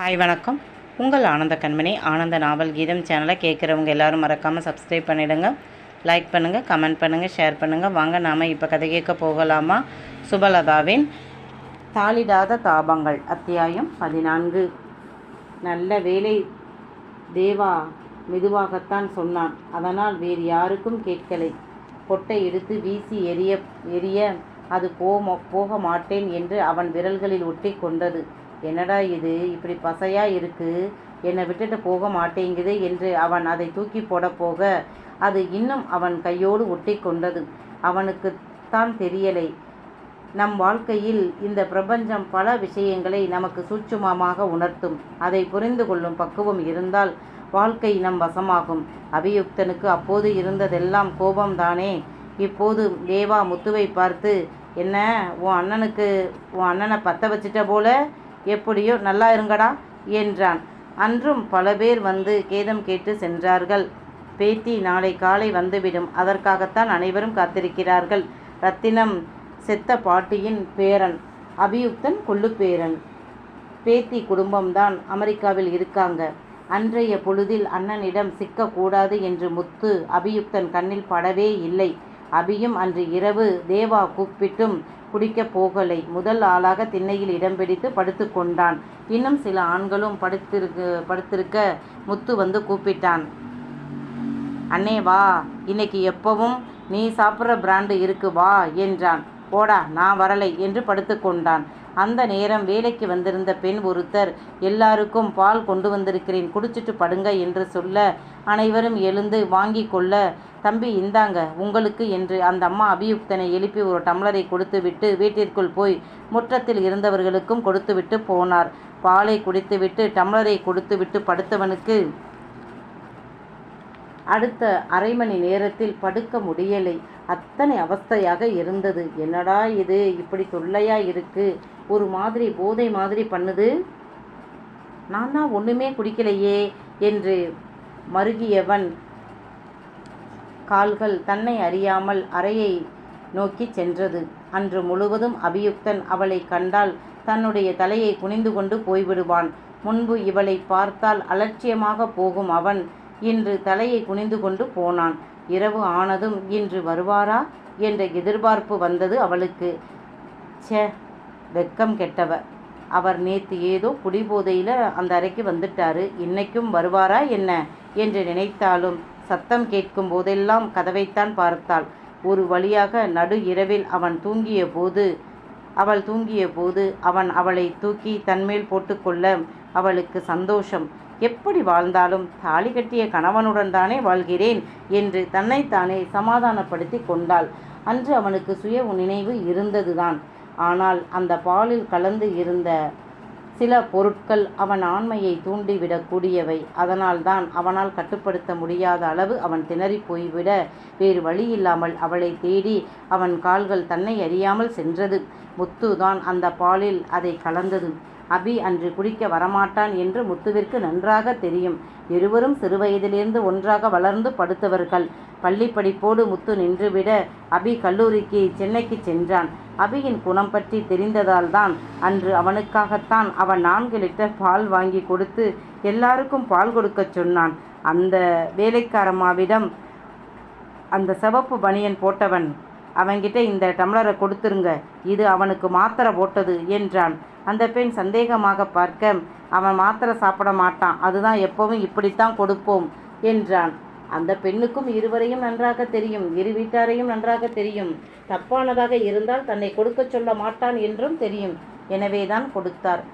Hi வணக்கம். உங்கள் ஆனந்த கண்மணி ஆனந்த நாவல் கீதம் சேனலை கேட்குறவங்க எல்லாரும் மறக்காமல் சப்ஸ்கிரைப் பண்ணிவிடுங்க லைக் பண்ணுங்கள் கமெண்ட் பண்ணுங்கள் ஷேர் பண்ணுங்கள் வாங்க நாம் இப்போ கதை கேட்க போகலாமா? சுபலதாவின் தாளிடாத தாபங்கள் அத்தியாயம் பதினான்கு. நல்ல வேலை தேவா மெதுவாகத்தான் சொன்னான். அதனால் வேறு யாருக்கும் கேட்கலை. பொட்டை எடுத்து வீசி எரிய எரிய அது போம போக மாட்டேன் என்று அவன் விரல்களில் ஒட்டி கொண்டது. என்னடா இது? இப்படி பசையாக இருக்குது என்னை விட்டுட்டு போக மாட்டேங்குது என்று அவன் அதை தூக்கி போட போக அது இன்னும் அவன் கையோடு ஒட்டி கொண்டது. அவனுக்கு தான் தெரியலை. நம் வாழ்க்கையில் இந்த பிரபஞ்சம் பல விஷயங்களை நமக்கு சூட்சுமமாக உணர்த்தும். அதை புரிந்து கொள்ளும் பக்குவம் இருந்தால் வாழ்க்கை நம் வசமாகும். அபியுக்தனுக்கு அப்போது இருந்ததெல்லாம் கோபம்தானே? இப்போது தேவா முத்துவை பார்த்து என்ன? உன் அண்ணனுக்கு உன் அண்ணனை பற்ற வச்சிட்ட போல? எப்படியோ நல்லா இருங்கடா என்றான். அன்றும் பல பேர் வந்து கேதம் கேட்டு சென்றார்கள். பேத்தி நாளை காலை வந்துவிடும். அதற்காகத்தான் அனைவரும் காத்திருக்கிறார்கள். ரத்தினம் செத்த பாட்டியின் பேரன் அபியுக்தன் கொள்ளுப்பேரன் பேத்தி குடும்பம்தான் அமெரிக்காவில் இருக்காங்க. அன்றைய பொழுதில் அண்ணனிடம் சிக்கக்கூடாது என்று முத்து அபியுக்தன் கண்ணில் படவே இல்லை. அபியும் அன்று இரவு தேவா கூப்பிட்டும் குடிக்கப் போகலை. முதல் ஆளாக திண்ணையில் இடம் பிடித்து படுத்து கொண்டான். இன்னும் சில ஆண்களும் படுத்திருக்க படுத்திருக்க முத்து வந்து கூப்பிட்டான். அண்ணே வா. இன்னைக்கு எப்பவும் நீ சாப்பிட்ற பிராண்டு இருக்கு வா என்றான். போடா நான் வரலை என்று படுத்துக்கொண்டான் அந்த நேரம் வேலைக்கு வந்திருந்த பெண் ஒருத்தர் எல்லாருக்கும் பால் கொண்டு வந்திருக்கிறேன் குடிச்சிட்டு படுங்க என்று சொல்ல அனைவரும் எழுந்து வாங்கி கொள்ள தம்பி இந்தாங்க உங்களுக்கு என்று அந்த அம்மா அபியுக்தனை எழுப்பி ஒரு டம்ளரை கொடுத்துவிட்டு வீட்டிற்குள் போய் முற்றத்தில் இருந்தவர்களுக்கும் கொடுத்துவிட்டு போனார். பாலை குடித்துவிட்டு டம்ளரை கொடுத்துவிட்டு படுத்தவனுக்கு அடுத்த அரை மணி நேரத்தில் படுக்க முடியலை. அத்தனை அவஸ்தையாக இருந்தது. என்னடா இது? இப்படி தொல்லையா இருக்கு? ஒரு மாதிரி போதை மாதிரி பண்ணுது? நான் தான் ஒன்றுமே குடிக்கலையே என்று மருகியவன் கால்கள் தன்னை அறியாமல் அறையை நோக்கி சென்றது. அன்று முழுவதும் அபியுக்தன் அவளை கண்டால் தன்னுடைய தலையை குனிந்து கொண்டு போய்விடுவான். முன்பு இவளை பார்த்தால் அலட்சியமாக போகும் அவன் இன்று தலையை குனிந்து கொண்டு போனான். இரவு ஆனதும் இன்று வருவாரா? என்ற எதிர்பார்ப்பு வந்தது அவளுக்கு. ச்சே வெக்கம் கெட்டவ. அவர் நேற்று ஏதோ குடிபோதையில் அந்த அறைக்கு வந்துட்டாரு. இன்னைக்கும் வருவாரா என்ன? என்று நினைத்தாலும் சத்தம் கேட்கும் போதெல்லாம் கதவைத்தான் பார்த்தாள். ஒரு வழியாக நடு இரவில் அவன் தூங்கிய போது அவள் தூங்கிய போது அவன் அவளை தூக்கி தன்மேல் போட்டுக்கொள்ள அவளுக்கு சந்தோஷம். எப்படி வாழ்ந்தாலும் தாலி கட்டிய கணவனுடன் தானே வாழ்கிறேன் என்று தன்னைத்தானே சமாதானப்படுத்தி கொண்டாள். அன்று அவனுக்கு சுய நினைவு இருந்ததுதான். ஆனால் அந்த பாலில் கலந்து இருந்த சில பொருட்கள் அவன் ஆண்மையை தூண்டிவிடக்கூடியவை அதனால்தான் அவனால் கட்டுப்படுத்த முடியாத அளவு அவன் திணறி போய்விட வேறு வழியில்லாமல் அவளை தேடி அவன் கால்கள் தன்னை அறியாமல் சென்றது. முத்து தான் அந்த பாலில் அதை கலந்தது. அபி அன்று குடிக்க வரமாட்டான் என்று முத்துவிற்கு நன்றாக தெரியும். இருவரும் சிறுவயதிலிருந்து ஒன்றாக வளர்ந்து படுத்தவர்கள். பள்ளி படிப்போடு முத்து நின்றுவிட அபி கல்லூரிக்கு சென்னைக்கு சென்றான். அபியின் குணம் பற்றி தெரிந்ததால் தான் அன்று அவனுக்காகத்தான் அவன் நான்கு லிட்டர் பால் வாங்கி கொடுத்து எல்லாருக்கும் பால் கொடுக்கச் சொன்னான். அந்த வேலைக்காரம்மாவிடம் அந்த சிவப்பு பனியன் போட்டவன் அவன்கிட்ட இந்த டம்ளரை கொடுத்துருங்க இது அவனுக்கு மாத்திரை போட்டது என்றான். அந்த பெண் சந்தேகமாக பார்க்க அவன் மாத்திரை சாப்பிட மாட்டான் அதுதான் எப்பவும் இப்படித்தான் கொடுப்போம் என்றான். அந்த பெண்ணுக்கும் இருவரையும் நன்றாக தெரியும் இரு வீட்டாரையும் நன்றாக தெரியும். தப்பானதாக இருந்தால் தன்னை கொடுக்க சொல்ல மாட்டான் என்றும் தெரியும். எனவே தான் கொடுத்தார்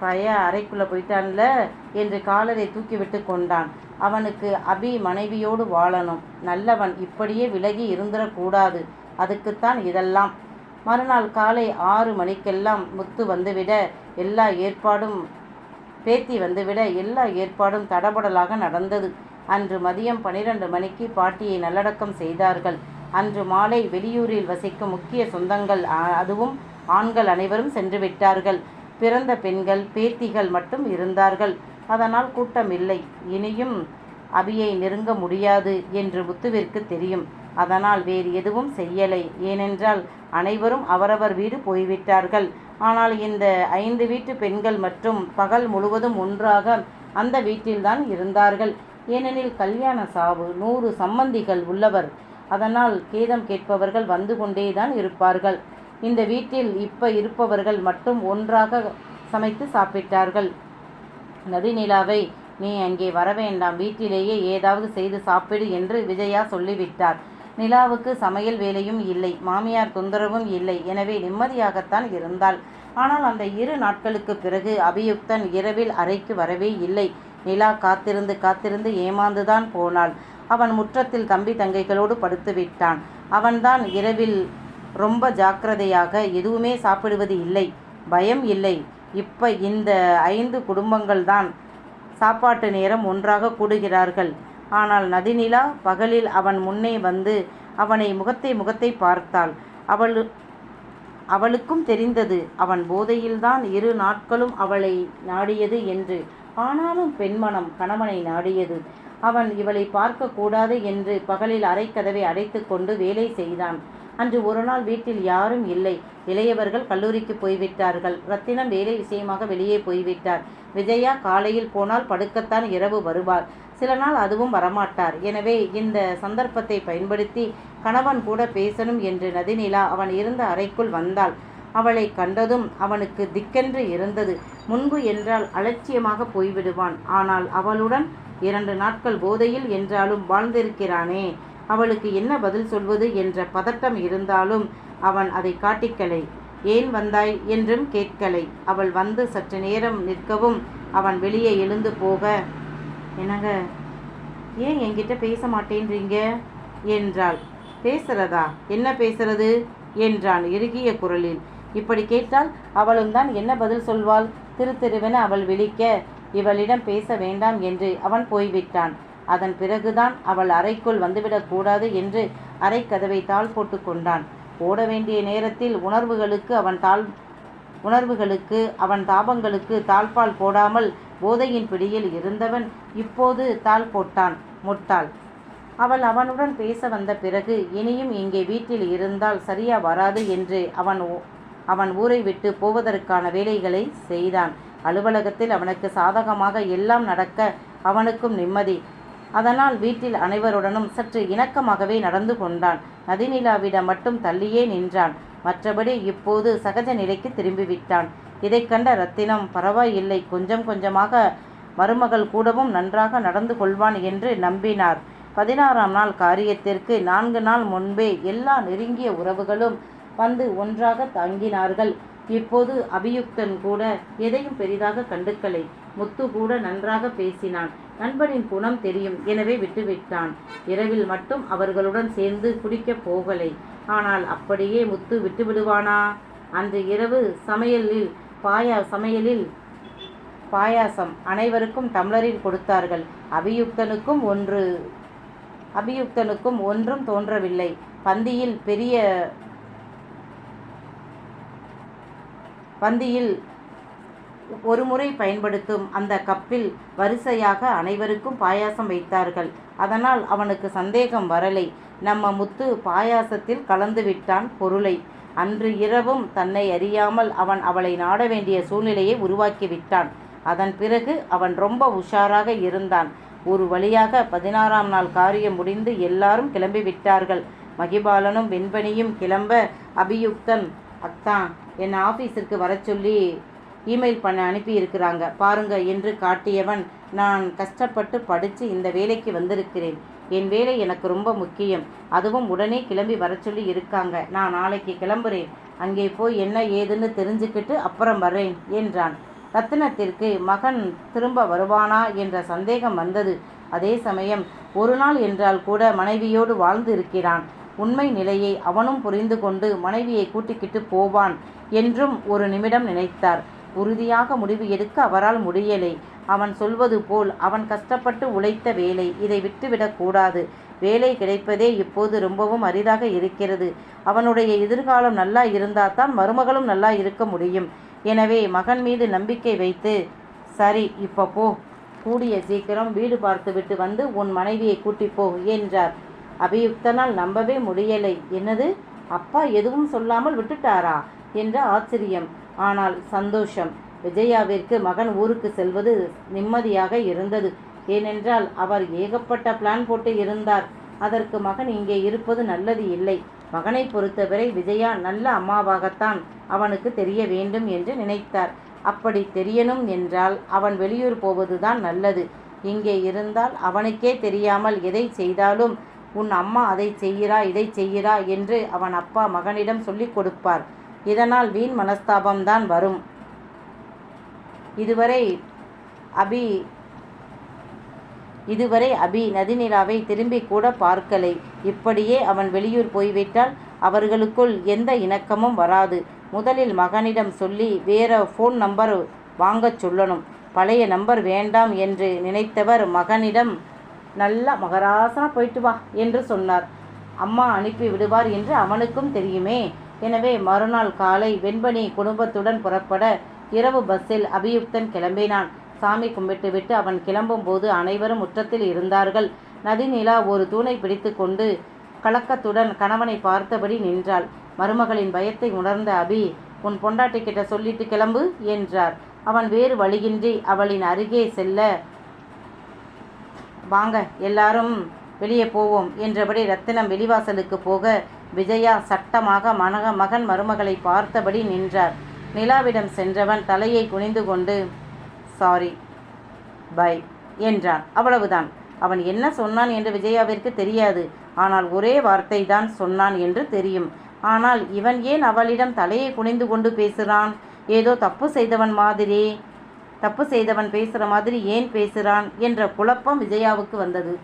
பய அறைக்குள்ளே போயிட்டான்ல? என்று காலரை தூக்கிவிட்டு கொண்டான். அவனுக்கு அபி மனைவியோடு வாழணும். நல்லவன் இப்படியே விலகி இருந்துடக்கூடாது. அதுக்குத்தான் இதெல்லாம். மறுநாள் காலை ஆறு மணிக்கெல்லாம் முத்து வந்துவிட எல்லா ஏற்பாடும் பேத்தி வந்துவிட எல்லா ஏற்பாடும் தடபடலாக நடந்தது. அன்று மதியம் பனிரெண்டு மணிக்கு பாட்டியை நல்லடக்கம் செய்தார்கள். அன்று மாலை வெளியூரில் வசிக்கும் முக்கிய சொந்தங்கள் அதுவும் ஆண்கள் அனைவரும் சென்று விட்டார்கள். பிறந்த பெண்கள் பேத்திகள் மட்டும் இருந்தார்கள். அதனால் கூட்டம் இல்லை. இனியும் அபியை நெருங்க முடியாது என்று முத்துவிற்கு தெரியும். அதனால் வேறு எதுவும் செய்யலை. ஏனென்றால் அனைவரும் அவரவர் வீடு போய்விட்டார்கள். ஆனால் இந்த ஐந்து வீட்டு பெண்கள் மற்றும் பகல் முழுவதும் ஒன்றாக அந்த வீட்டில்தான் இருந்தார்கள். ஏனெனில் கல்யாண சாவு நூறு சம்பந்திகள் உள்ளவர். அதனால் கீதம் கேட்பவர்கள் வந்து கொண்டேதான் இருப்பார்கள். இந்த வீட்டில் இப்ப இருப்பவர்கள் மட்டும் ஒன்றாக சமைத்து சாப்பிட்டார்கள். நதிநிலாவை நீ அங்கே வரவேண்டாம். வீட்டிலேயே ஏதாவது செய்து சாப்பிடு என்று விஜயா சொல்லிவிட்டார். நிலாவுக்கு சமையல் வேலையும் இல்லை மாமியார் தொந்தரவும் இல்லை. எனவே நிம்மதியாகத்தான் இருந்தாள். ஆனால் அந்த இரு நாட்களுக்கு பிறகு அபியுக்தன் இரவில் அறைக்கு வரவே இல்லை. நிலா காத்திருந்து காத்திருந்து ஏமாந்துதான் போனாள். அவன் முற்றத்தில் தம்பி தங்கைகளோடு படுத்து விட்டான். அவன்தான் இரவில் ரொம்ப ஜாக்கிரதையாக எதுவுமே சாப்பிடுவது இல்லை. பயம் இல்லை. இப்போ இந்த ஐந்து குடும்பங்கள்தான் சாப்பாட்டு நேரம் ஒன்றாக கூடுகிறார்கள். ஆனால் நதிநிலா பகலில் அவன் முன்னே வந்து அவனை முகத்தை முகத்தை பார்த்தாள். அவள் அவளுக்கும் தெரிந்தது அவன் போதையில்தான் இரு நாட்களும் அவளை நாடியது என்று. ஆனாலும் பெண்மனம் கணவனை நாடியது. அவன் இவளை பார்க்க கூடாது என்று பகலில் அறைக்கதவை அடைத்து கொண்டு வேலை செய்தான். அன்று ஒரு நாள் வீட்டில் யாரும் இல்லை. இளையவர்கள் கல்லூரிக்கு போய்விட்டார்கள். ரத்தினம் வேலை விஷயமாக வெளியே போய்விட்டார். விஜயா காலையில் போனால் படுக்கத்தான் இரவு வருவார். சில நாள் அதுவும் வரமாட்டார். எனவே இந்த சந்தர்ப்பத்தை பயன்படுத்தி கணவன் கூட பேசணும் என்று நதிநிலா அவன் இருந்த அறைக்குள் வந்தாள். அவளை கண்டதும் அவனுக்கு திக்கென்று இருந்தது. முன்பு என்றால் அலட்சியமாக போய்விடுவான். ஆனால் அவளுடன் இரண்டு நாட்கள் போதையில் என்றாலும் வாழ்ந்திருக்கிறானே. அவளுக்கு என்ன பதில் சொல்வது என்ற பதட்டம் இருந்தாலும் அவன் அதை காட்டிக்கலை. ஏன் வந்தாய்? என்றும் கேட்கலை. அவள் வந்து சற்று நேரம் நிற்கவும் அவன் வெளியே எழுந்து போக என்னங்க ஏன் என்கிட்ட பேச மாட்டேன்றீங்க? என்றாள். பேசுறதா? என்ன பேசுறது? என்றான் இறுகிய குரலில். இப்படி கேட்டால் அவளும் தான் என்ன பதில் சொல்வாள்? திரு திருவென அவள் விழிக்க இவளிடம் பேச வேண்டாம் என்று அவன் போய்விட்டான். அதன் பிறகுதான் அவள் அறைக்குள் வந்துவிடக்கூடாது என்று அறைக்கதவை தாள் போட்டு கொண்டான். ஓட வேண்டிய நேரத்தில் உணர்வுகளுக்கு அவன் தாழ் உணர்வுகளுக்கு அவன் தாபங்களுக்கு தாழ்பால் போடாமல் போதையின் பிடியில் இருந்தவன் இப்போது தாள் போட்டான் முட்டாள். அவள் அவனுடன் பேச வந்த பிறகு இனியும் இங்கே வீட்டில் இருந்தால் சரியா வராது என்று அவன் அவன் ஊரை விட்டு போவதற்கான வேலைகளை செய்தான். அலுவலகத்தில் அவனுக்கு சாதகமாக எல்லாம் நடக்க அவனுக்கும் நிம்மதி. அதனால் வீட்டில் அனைவருடனும் சற்று இணக்கமாகவே நடந்து கொண்டான். நதிநிலாவிடம் மட்டும் தள்ளியே நின்றான். மற்றபடி இப்போது சகஜ நிலைக்கு திரும்பிவிட்டான். இதை கண்ட ரத்தினம் பரவாயில்லை கொஞ்சம் கொஞ்சமாக மருமகள் கூடவும் நன்றாக நடந்து கொள்வான் என்று நம்பினார். பதினாறாம் நாள் காரியத்திற்கு நான்கு நாள் முன்பே எல்லா நெருங்கிய உறவுகளும் வந்து ஒன்றாக தங்கினார்கள். இப்போது அபியுக்தன் கூட எதையும் பெரிதாக கண்டுக்கலை. முத்து கூட நன்றாக பேசினான். நண்பனின் குணம் தெரியும். எனவே விட்டுவிட்டான். இரவில் மட்டும் அவர்களுடன் சேர்ந்து குடிக்கப் போகலை. ஆனால் அப்படியே முத்து விட்டுவிடுவானா? அன்று இரவு சமையலில் பாயா சமையலில் பாயாசம் அனைவருக்கும் டம்ளரில் கொடுத்தார்கள். அபியுக்தனுக்கும் ஒன்று அபியுக்தனுக்கும் ஒன்றும் தோன்றவில்லை. பந்தியில் பெரிய பந்தியில் ஒரு முறை பயன்படுத்தும் அந்த கப்பில் வரிசையாக அனைவருக்கும் பாயாசம் வைத்தார்கள். அதனால் அவனுக்கு சந்தேகம் வரலை. நம்ம முத்து பாயாசத்தில் கலந்து விட்டான் பொருளை. அன்று இரவும் தன்னை அறியாமல் அவன் அவளை நாட வேண்டிய சூழ்நிலையை உருவாக்கி விட்டான். அதன் பிறகு அவன் ரொம்ப உஷாராக இருந்தான். ஒரு வழியாக பதினாறாம் நாள் காரியம் முடிந்து எல்லாரும் கிளம்பி விட்டார்கள். மகிபாலனும் வெண்பனியும் கிளம்ப அபியுக்தன் அத்தான் என் ஆஃபீஸிற்கு வர சொல்லி இமெயில் பண்ண அனுப்பி இருக்கிறாங்க பாருங்க என்று காட்டியவன் நான் கஷ்டப்பட்டு படித்து இந்த வேலைக்கு வந்திருக்கிறேன். என் வேலை எனக்கு ரொம்ப முக்கியம். அதுவும் உடனே கிளம்பி வரச் சொல்லி இருக்காங்க. நான் நாளைக்கு கிளம்புறேன். அங்கே போய் என்ன ஏதுன்னு தெரிஞ்சுக்கிட்டு அப்புறம் வரேன் என்றான். ரத்தினத்திற்கு மகன் திரும்ப வருவானா? என்ற சந்தேகம் வந்தது. அதே சமயம் ஒரு நாள் என்றால் கூட மனைவியோடு வாழ்ந்து இருக்கிறான் உண்மை நிலையை அவனும் புரிந்து கொண்டு மனைவியை கூட்டிக்கிட்டு போவான் என்றும் ஒரு நிமிடம் நினைத்தார். உறுதியாக முடிவு எடுக்க அவரால் முடியலை. அவன் சொல்வது போல் அவன் கஷ்டப்பட்டு உழைத்த வேலை இதை விட்டுவிடக்கூடாது வேலை கிடைப்பதே இப்போது ரொம்பவும் அரிதாக இருக்கிறது. அவனுடைய எதிர்காலம் நல்லா இருந்தால் தான் மருமகளும் நல்லா இருக்க முடியும். எனவே மகன் மீது நம்பிக்கை வைத்து சரி இப்போ போ. கூடிய சீக்கிரம் வீடு பார்த்துவிட்டு வந்து உன் மனைவியை கூட்டிப்போ என்றார். அபியுக்தனால் நம்பவே முடியலை. என்னது? அப்பா எதுவும் சொல்லாமல் விட்டுட்டாரா? என்ற ஆச்சரியம். ஆனால் சந்தோஷம். விஜயாவிற்கு மகன் ஊருக்கு செல்வது நிம்மதியாக இருந்தது. ஏனென்றால் அவர் ஏகப்பட்ட பிளான் போட்டு இருந்தார். அதற்கு மகன் இங்கே இருப்பது நல்லது இல்லை. மகனை பொறுத்தவரை விஜயா நல்ல அம்மாவாகத்தான் அவனுக்கு தெரிய வேண்டும் என்று நினைத்தார். அப்படி தெரியணும் என்றால் அவன் வெளியூர் போவதுதான் நல்லது. இங்கே இருந்தால் அவனுக்கே தெரியாமல் எதை செய்தாலும் உன் அம்மா அதை செய்கிறா இதை செய்கிறா என்று அவன் அப்பா மகனிடம் சொல்லிக் கொடுப்பார். இதனால் வீண் மனஸ்தாபம்தான் வரும். இதுவரை அபி இதுவரை அபி நதிநிலாவை திரும்பி கூட பார்க்கலை. இப்படியே அவன் வெளியூர் போய்விட்டால் அவர்களுக்குள் எந்த இணக்கமும் வராது. முதலில் மகனிடம் சொல்லி வேற ஃபோன் நம்பர் வாங்கச் சொல்லணும். பழைய நம்பர் வேண்டாம் என்று நினைத்தவர் மகனிடம் நல்லா மகராசனா போயிட்டு வா என்று சொன்னார். அம்மா அனுப்பி விடுவார் என்று அவனுக்கும் தெரியுமே. எனவே மறுநாள் காலை வெண்பனி குடும்பத்துடன் புறப்பட இரவு பஸ்ஸில் அபியுக்தன் கிளம்பினான். சாமி கும்பிட்டுவிட்டு அவன் கிளம்பும்போது அனைவரும் முற்றத்தில் இருந்தார்கள். நதிநிலா ஒரு தூணை பிடித்து கொண்டு கலக்கத்துடன் கணவனை பார்த்தபடி நின்றாள். மருமகளின் பயத்தை உணர்ந்த அபி உன் பொண்டாட்டி கிட்ட சொல்லிட்டு கிளம்பு என்றார். அவன் வேறு வழியின்றி அவளின் அருகே செல்ல வாங்க எல்லாரும் வெளியே போவோம் என்றபடி ரத்தினம் வெளிவாசலுக்கு போக விஜயா சட்டமாக மனக மகன் மருமகளை பார்த்தபடி நின்றார். நிலாவிடம் சென்றவன் தலையை குனிந்து கொண்டு சாரி பை என்றான். அவ்வளவுதான். அவன் என்ன சொன்னான் என்று விஜயாவிற்கு தெரியாது. ஆனால் ஒரே வார்த்தை தான் சொன்னான் என்று தெரியும். ஆனால் இவன் ஏன் அவளிடம் தலையை குனிந்து கொண்டு பேசுகிறான் ஏதோ தப்பு செய்தவன் மாதிரி தப்பு செய்தவன் பேசுகிற மாதிரி ஏன் பேசுகிறான் என்ற குழப்பம் விஜயாவுக்கு வந்தது.